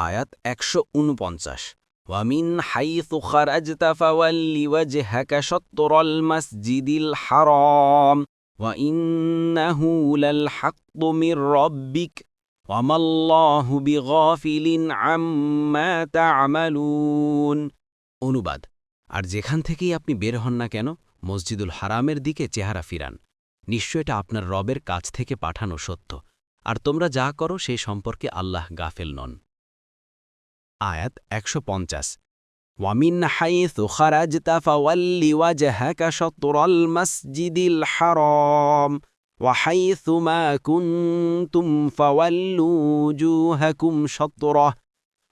আয়াত একশো উনপঞ্চাশ। ওয়ামিন রাব্বিক। ওয়ামাল্লাহু বিগাফিলিন আম্মা তা'মালুন। অনুবাদ, আর যেখান থেকেই আপনি বের হন না কেন, মসজিদুল হারামের দিকে চেহারা ফিরান। নিশ্চয় এটা আপনার রবের কাছ থেকে পাঠানো সত্য। আর তোমরা যা করো সেই সম্পর্কে আল্লাহ গাফেল নন। আয়াত একশো পঞ্চাশ ওয়ামিন হাইথু খারাজতা ফাওয়াল্লি ওয়াজহাকা শাতরাল মাসজিদিল হারাম وحيث ما كنتم فولوا وجوهكم شطره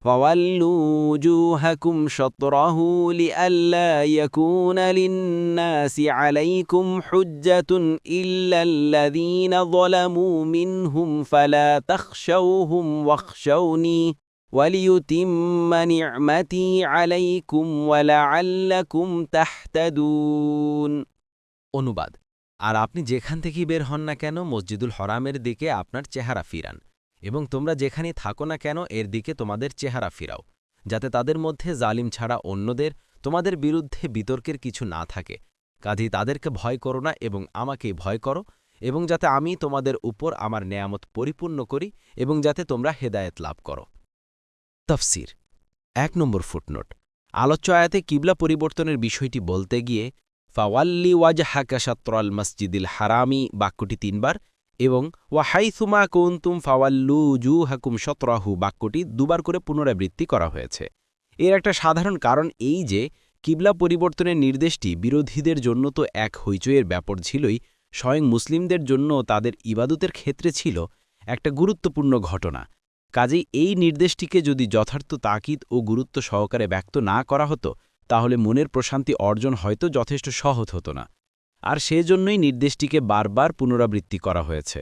فولوا وجوهكم شطره لئلا يكون للناس عليكم حجة إلا الذين ظلموا منهم فلا تخشوهم واخشوني وليتم نعمتي عليكم ولعلكم تحتدون অনুবাদ আর আপনি যেখান থেকেই বের হন না কেন মসজিদুল হরামের দিকে আপনার চেহারা ফিরান এবং তোমরা যেখানেই থাকো না কেন এর দিকে তোমাদের চেহারা ফিরাও যাতে তাদের মধ্যে জালিম ছাড়া অন্যদের তোমাদের বিরুদ্ধে বিতর্কের কিছু না থাকে কাজেই তাদেরকে ভয় করো না এবং আমাকেই ভয় করো এবং যাতে আমি তোমাদের উপর আমার নেয়ামত পরিপূর্ণ করি এবং যাতে তোমরা হেদায়েত লাভ করো তফসির। এক নম্বর ফুটনোট। আলোচ্য আয়াতে কিবলা পরিবর্তনের বিষয়টি বলতে গিয়ে, ফাওয়াল্লি ওয়াজ হাকাশাত্রাল মসজিদিল হারামি, বাক্যটি তিনবার, এবং ওয়াহাইথুমা কৌন্তুম ফাওয়াল্লু জু হাকুম সতরাহু বাক্যটি দুবার করে পুনরাবৃত্তি করা হয়েছে। এর একটা সাধারণ কারণ এই যে, কিবলা পরিবর্তনের নির্দেশটি বিরোধীদের জন্য তো এক হইচইয়ের ব্যাপার ছিলই, স্বয়ং মুসলিমদের জন্য তাদের ইবাদতের ক্ষেত্রে ছিল একটা গুরুত্বপূর্ণ ঘটনা। কাজেই এই নির্দেশটিকে যদি যথার্থ তাকিদ ও গুরুত্ব সহকারে ব্যক্ত না করা হতো তাহলে মনের প্রশান্তি অর্জন হয়তো যথেষ্ট সহজ হতো না। আর সেজন্যই নির্দেশটিকে বারবার পুনরাবৃত্তি করা হয়েছে।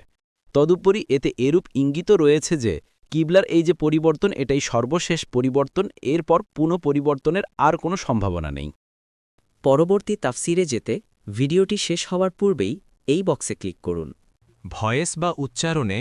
তদুপরি এতে এরূপ ইঙ্গিত রয়েছে যে কিবলার এই যে পরিবর্তন এটাই সর্বশেষ পরিবর্তন এরপর পুনঃ পরিবর্তনের আর কোনো সম্ভাবনা নেই। পরবর্তী তাফসিরে যেতে ভিডিওটি শেষ হওয়ার পূর্বেই এই বক্সে ক্লিক করুন। ভয়েস বা উচ্চারণে